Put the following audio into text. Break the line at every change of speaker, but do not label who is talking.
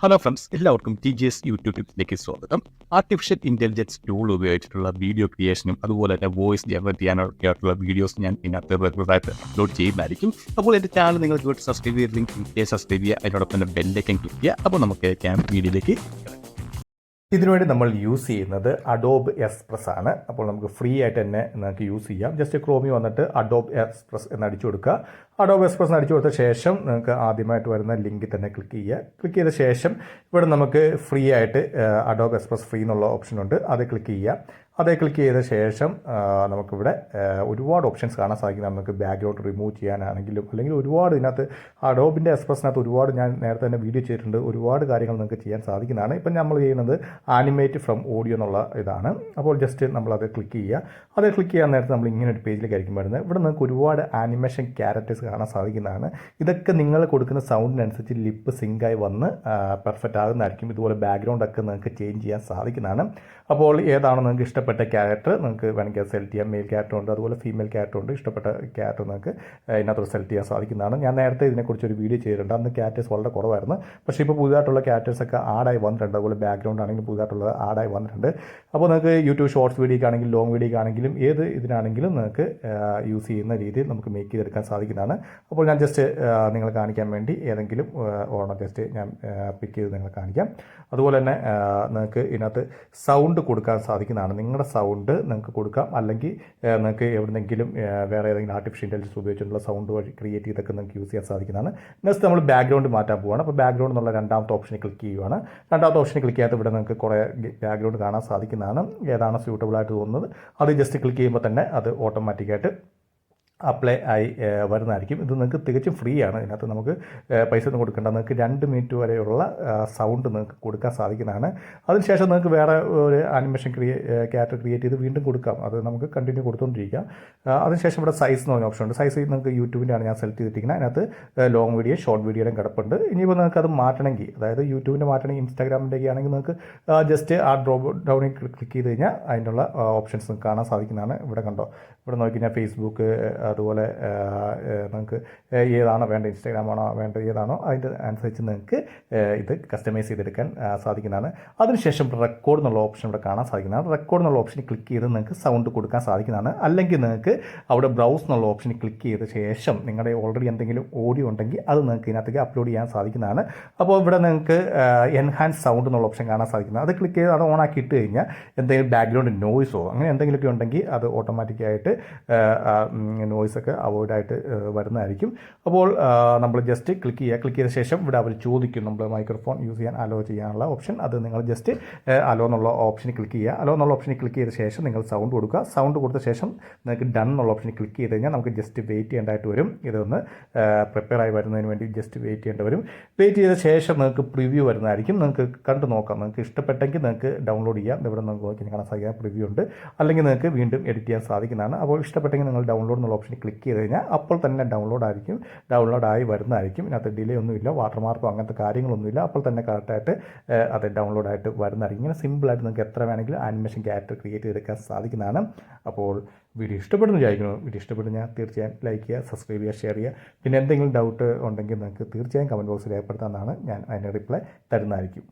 Hello friends എല്ലാവർക്കും T G S യൂട്യൂബിലേക്ക് സ്വാഗതം. ആർട്ടിഫിഷ്യൽ ഇന്റലിജൻസ് ടൂൾ ഉപയോഗിച്ചിട്ടുള്ള വീഡിയോ ക്രിയേഷനും അതുപോലെ തന്നെ വോയിസ് ജനറേറ്റ് ചെയ്യാനൊക്കെ വീഡിയോസ് ഞാൻ ഇതിനകത്ത് റെഗുലറായിട്ട് അപ്ലോഡ് ചെയ്യുന്നതായിരിക്കും. അപ്പോൾ എന്റെ ചാനൽ നിങ്ങൾക്ക് സബ്സ്ക്രൈബ് ചെയ്ത് ലിങ്ക് സബ്സ്ക്രൈബ് ചെയ്യുക. അതിനോടൊപ്പം തന്നെ ബെല്ലൈക്കൻ ക്ലിക്ക് ചെയ്യുക. അപ്പോൾ നമുക്ക് ക്യാമ്പ് വീഡിയോയിലേക്ക്
ഇതിനുവേണ്ടി നമ്മൾ യൂസ് ചെയ്യുന്നത് അഡോബ് എക്സ്പ്രസ് ആണ്. അപ്പോൾ നമുക്ക് ഫ്രീ ആയിട്ട് തന്നെ നമുക്ക് യൂസ് ചെയ്യാം. ജസ്റ്റ് ക്രോമി വന്നിട്ട് അഡോബ് എക്സ്പ്രസ് എന്ന് അടിച്ചു കൊടുക്കുക. അഡോബ് എക്സ്പ്രസ് അടിച്ചു കൊടുത്ത ശേഷം നിങ്ങൾക്ക് ആദ്യമായിട്ട് വരുന്ന ലിങ്കിൽ തന്നെ ക്ലിക്ക് ചെയ്യുക. ക്ലിക്ക് ചെയ്ത ശേഷം ഇവിടെ നമുക്ക് ഫ്രീ ആയിട്ട് അഡോബ് എക്സ്പ്രസ് ഫ്രീ എന്നുള്ള ഓപ്ഷൻ ഉണ്ട്. അത് ക്ലിക്ക് ചെയ്യുക. അതേ ക്ലിക്ക് ചെയ്ത ശേഷം നമുക്കിവിടെ ഒരുപാട് ഓപ്ഷൻസ് കാണാൻ സാധിക്കും. നമുക്ക് ബാക്ക്ഗ്രൗണ്ട് റിമൂവ് ചെയ്യാനാണെങ്കിലും അല്ലെങ്കിൽ ഒരുപാട് ഇതിനകത്ത് അഡോബിന്റെ എക്സ്പ്രസിനകത്ത് ഒരുപാട് ഞാൻ നേരത്തെ തന്നെ വീഡിയോ ചെയ്തിട്ടുണ്ട്. ഒരുപാട് കാര്യങ്ങൾ നിങ്ങൾക്ക് ചെയ്യാൻ സാധിക്കുന്നതാണ്. ഇപ്പം നമ്മൾ ചെയ്യുന്നത് ആനിമേറ്റ് ഫ്രം ഓഡിയോ എന്നുള്ള ഇതാണ്. അപ്പോൾ ജസ്റ്റ് നമ്മളത് ക്ലിക്ക് ചെയ്യുക. അത് ക്ലിക്ക് ചെയ്യാൻ നേരത്തെ നമ്മൾ ഇങ്ങനെ ഒരു പേജിലേക്ക് ആയിരിക്കും വരുന്നത്. ഇവിടെ നിങ്ങൾക്ക് ഒരുപാട് ആനിമേഷൻ ക്യാരക്ടേഴ്സ് കാണാൻ സാധിക്കുന്നതാണ്. ഇതൊക്കെ നിങ്ങൾ കൊടുക്കുന്ന സൗണ്ടിനനുസരിച്ച് ലിപ്പ് സിങ്കായി വന്ന് പെർഫെക്റ്റ് ആകുന്നതായിരിക്കും. ഇതുപോലെ ബാക്ക്ഗ്രൗണ്ട് ഒക്കെ നിങ്ങൾക്ക് ചേഞ്ച് ചെയ്യാൻ സാധിക്കുന്നതാണ്. അപ്പോൾ ഏതാണ് നിങ്ങൾക്ക് ഇഷ്ടപ്പെട്ട ക്യാരക്ടർ നിങ്ങൾക്ക് വേണമെങ്കിൽ സെലക്ട് ചെയ്യാം. മെയിൽ ക്യാരക്ടർ ഉണ്ട് അതുപോലെ ഫീമെയിൽ ക്യാരക്ടർ ഉണ്ട്. ഇഷ്ടപ്പെട്ട ക്യാരക്ടർ നിങ്ങൾക്ക് ഇതിനകത്ത് സെലക്ട് ചെയ്യാൻ സാധിക്കുന്നതാണ്. ഞാൻ നേരത്തെ ഇതിനെക്കുറിച്ച് ഒരു വീഡിയോ ചെയ്തിട്ടുണ്ട്. അന്ന് ക്യാരക്ടേഴ്സ് വളരെ കുറവായിരുന്നു. പക്ഷേ ഇപ്പോൾ പുതുതായിട്ടുള്ള ക്യാരക്ടേഴ്സ് ഒക്കെ ആഡായി വന്നിട്ടുണ്ട്. അതുപോലെ ബാക്ക്ഗ്രൗണ്ട് ആണെങ്കിലും പുതുതായിട്ടുള്ളത് ആഡായി വന്നിട്ടുണ്ട്. അപ്പോൾ നിങ്ങൾക്ക് യൂട്യൂബ് ഷോർട്സ് വീഡിയോ ആണെങ്കിലും ലോങ് വീഡിയോ ആണെങ്കിലും ഏത് ഇതിനാണെങ്കിലും നിങ്ങൾക്ക് യൂസ് ചെയ്യുന്ന രീതിയിൽ നമുക്ക് മേക്ക് ചെയ്തെടുക്കാൻ സാധിക്കുന്നതാണ്. അപ്പോൾ ഞാൻ ജസ്റ്റ് നിങ്ങൾ കാണിക്കാൻ വേണ്ടി ഏതെങ്കിലും ഓണം ജസ്റ്റ് ഞാൻ പിക്ക് ചെയ്ത് നിങ്ങളെ കാണിക്കാം. അതുപോലെ തന്നെ നിങ്ങൾക്ക് ഇതിനകത്ത് സൗണ്ട് കൊടുക്കാൻ സാധിക്കുന്നതാണ്. നിങ്ങളുടെ സൗണ്ട് നിങ്ങൾക്ക് കൊടുക്കാം. അല്ലെങ്കിൽ നിങ്ങൾക്ക് എവിടെന്നെങ്കിലും വേറെ ഏതെങ്കിലും ആർട്ടിഫിഷ്യൽ ഇന്റലിജൻസ് ഉപയോഗിച്ചുള്ള സൗണ്ട് വഴി ക്രിയേറ്റ് ചെയ്തൊക്കെ നിങ്ങൾക്ക് യൂസ് ചെയ്യാൻ സാധിക്കുന്നതാണ്. നെക്സ്റ്റ് നമ്മൾ ബാക്ക്ഗ്രൗണ്ട് മാറ്റാൻ പോവുകയാണ് അപ്പോൾ ബാക്ക്ഗ്രൗണ്ട് എന്നുള്ള രണ്ടാമത്തെ ഓപ്ഷനിൽ ക്ലിക്ക് ചെയ്യുവാണ്. രണ്ടാമത്തെ ഓപ്ഷനിൽ ക്ലിക്ക് ചെയ്യാത്ത ഇവിടെ നിങ്ങൾക്ക് കുറേ ബാക്ക്ഗ്രൗണ്ട് കാണാൻ സാധിക്കുന്നതാണ്. ഏതാണ് സ്യൂട്ടബിൾ ആയിട്ട് തോന്നുന്നത്? അത് ജസ്റ്റ് ക്ലിക്ക് ചെയ്യുമ്പോൾ തന്നെ അത് ഓട്ടോമാറ്റിക്കായിട്ട് അപ്ലൈ ആയി വരുന്നതായിരിക്കും. ഇത് നിങ്ങൾക്ക് തികച്ചും ഫ്രീ ആണ് ഇതിനകത്ത് നമുക്ക് പൈസ ഒന്നും കൊടുക്കേണ്ട. നിങ്ങൾക്ക് രണ്ട് മിനിറ്റ് വരെയുള്ള സൗണ്ട് നിങ്ങൾക്ക് കൊടുക്കാൻ സാധിക്കുന്നതാണ്. അതിനുശേഷം നിങ്ങൾക്ക് വേറെ ഒരു ആനിമേഷൻ ക്രിയേ ക്യാരക്ടർ ക്രിയേറ്റ് ചെയ്ത് വീണ്ടും കൊടുക്കാം. അത് നമുക്ക് കണ്ടിന്യൂ കൊടുത്തുകൊണ്ടിരിക്കാം അതിനുശേഷം ഇവിടെ സൈസ് എന്ന് പറഞ്ഞ ഓപ്ഷൻ ഉണ്ട്. സൈസ് നിങ്ങൾക്ക് യൂട്യൂബിന്റെ ആണ് ഞാൻ സെലക്ട് ചെയ്തിരിക്കുന്നത്. അതിനകത്ത് ലോങ് വീഡിയോ ഷോർട്ട് വീഡിയോയും കിടപ്പുണ്ട്. ഇനിയിപ്പോൾ നിങ്ങൾക്ക് അത് മാറ്റണമെങ്കിൽ അതായത് യൂട്യൂബിന്റെ മാറ്റണമെങ്കിൽ ഇൻസ്റ്റാഗ്രാമിന്റെ ഒക്കെ ആണെങ്കിൽ നിങ്ങൾക്ക് ജസ്റ്റ് ആ ഡ്രോപ്പ് ഡൗണിൽ ക്ലിക്ക് ചെയ്ത് കഴിഞ്ഞാൽ അതിനുള്ള ഓപ്ഷൻസ് കാണാൻ സാധിക്കുന്നതാണ്. ഇവിടെ കണ്ടോ? ഇവിടെ നോക്കി കഴിഞ്ഞാൽ ഫേസ്ബുക്ക് അതുപോലെ നമുക്ക് ഏതാണോ വേണ്ടത് ഇൻസ്റ്റാഗ്രാം ആണോ വേണ്ടത് ഏതാണോ അതിന്റെ അനുസരിച്ച് നിങ്ങൾക്ക് ഇത് കസ്റ്റമൈസ് ചെയ്തെടുക്കാൻ സാധിക്കുന്നതാണ്. അതിനുശേഷം റെക്കോർഡ് എന്നുള്ള ഓപ്ഷൻ ഇവിടെ കാണാൻ സാധിക്കുന്നതാണ്. റെക്കോർഡ് എന്നുള്ള ഓപ്ഷൻ ക്ലിക്ക് ചെയ്ത് നിങ്ങൾക്ക് സൗണ്ട് കൊടുക്കാൻ സാധിക്കുന്നതാണ്. അല്ലെങ്കിൽ നിങ്ങൾക്ക് അവിടെ ബ്രൗസ് എന്നുള്ള ഓപ്ഷൻ ക്ലിക്ക് ചെയ്ത ശേഷം നിങ്ങളുടെ ഓൾറെഡി എന്തെങ്കിലും ഓഡിയോ ഉണ്ടെങ്കിൽ അത് നിങ്ങൾക്ക് ഇതിനകത്തേക്ക് അപ്ലോഡ് ചെയ്യാൻ സാധിക്കുന്നതാണ്. അപ്പോൾ ഇവിടെ നിങ്ങൾക്ക് എൻഹാൻസ് സൗണ്ട് എന്നുള്ള ഓപ്ഷൻ കാണാൻ സാധിക്കുന്നത് അത് ക്ലിക്ക് ചെയ്ത് അത് ഓൺ ആക്കി ഇട്ട് കഴിഞ്ഞാൽ എന്തെങ്കിലും ബാക്ക്ഗ്രൗണ്ട് നോയ്സോ അങ്ങനെ എന്തെങ്കിലുമൊക്കെ ഉണ്ടെങ്കിൽ അത് ഓട്ടോമാറ്റിക്കായിട്ട് നോയ്സൊക്കെ അവോയ്ഡ് ആയിട്ട് വരുന്നതായിരിക്കും. അപ്പോൾ നമ്മൾ ജസ്റ്റ് ക്ലിക്ക് ചെയ്യുക. ക്ലിക്ക് ചെയ്ത ശേഷം ഇവിടെ അവർ ചോദിക്കും. നമ്മൾ മൈക്രോഫോൺ യൂസ് ചെയ്യാൻ അലോ ചെയ്യാനുള്ള ഓപ്ഷൻ. അത് നിങ്ങൾ ജസ്റ്റ് അലോ എന്നുള്ള ഓപ്ഷനിൽ ക്ലിക്ക് ചെയ്യുക. അലോ എന്നുള്ള ഓപ്ഷനിൽ ക്ലിക്ക് ചെയ്ത ശേഷം നിങ്ങൾ സൗണ്ട് കൊടുക്കുക. സൗണ്ട് കൊടുത്ത ശേഷം നിങ്ങൾക്ക് ഡൺ എന്നുള്ള ഓപ്ഷനിൽ ക്ലിക്ക് ചെയ്ത് കഴിഞ്ഞാൽ നമുക്ക് ജസ്റ്റ് വെയിറ്റ് ചെയ്യേണ്ടതായിട്ട് വരും. ഇതൊന്ന് പ്രിപ്പയർ ആയി വരുന്നതിന് വേണ്ടി ജസ്റ്റ് വെയിറ്റ് ചെയ്യേണ്ടി വരും. വെയിറ്റ് ചെയ്ത ശേഷം നിങ്ങൾക്ക് പ്രിവ്യൂ വരുന്നതായിരിക്കും. നിങ്ങൾക്ക് കണ്ടു നോക്കാം. നിങ്ങൾക്ക് ഇഷ്ടപ്പെട്ടെങ്കിൽ നിങ്ങൾക്ക് ഡൗൺലോഡ് ചെയ്യാം. ഇവിടെ നിങ്ങൾക്ക് നോക്കി കാണാൻ സാധിക്കുന്ന പ്രിവ്യൂ ഉണ്ട്. അല്ലെങ്കിൽ നിങ്ങൾക്ക് വീണ്ടും എഡിറ്റ് ചെയ്യാൻ സാധിക്കുന്നതാണ്. അപ്പോൾ ഇഷ്ടപ്പെട്ടെങ്കിൽ നിങ്ങൾ ഡൗൺലോഡ് എന്നുള്ള ഓപ്ഷനിൽ ക്ലിക്ക് ചെയ്ത് കഴിഞ്ഞാൽ അപ്പോൾ തന്നെ ഡൗൺലോഡ് ആയിരിക്കും. ഡൗൺലോഡ് ആയി വരുന്നതായിരിക്കും. ഇതിനകത്ത് ഡിലേ ഒന്നുമില്ല വാട്ടർമാർക്കോ അങ്ങനത്തെ കാര്യങ്ങളൊന്നുമില്ല. അപ്പോൾ തന്നെ കറക്റ്റായിട്ട് അത് ഡൗൺലോഡ് ആയിട്ട് വരുന്നതായിരിക്കും. ഇങ്ങനെ സിമ്പിളായിട്ട് നിങ്ങൾക്ക് എത്ര വേണമെങ്കിലും ആനിമേഷൻ ക്യാരക്ടർ ക്രിയേറ്റ് ചെയ്തെടുക്കാൻ സാധിക്കുന്നതാണ്. അപ്പോൾ വീഡിയോ ഇഷ്ടപ്പെടുന്നു വിചാരിക്കുന്നു. വീഡിയോ ഇഷ്ടപ്പെടുന്ന തീർച്ചയായും ലൈക്ക് ചെയ്യുക സബ്സ്ക്രൈബ് ചെയ്യുക ഷെയർ ചെയ്യുക. പിന്നെ എന്തെങ്കിലും ഡൗട്ട് ഉണ്ടെങ്കിൽ നിങ്ങൾക്ക് തീർച്ചയായും കമന്റ് ബോക്സിൽ രേഖപ്പെടുത്താമെന്നാണ് ഞാൻ അതിന്റെ റിപ്ലൈ തരുന്നതായിരിക്കും.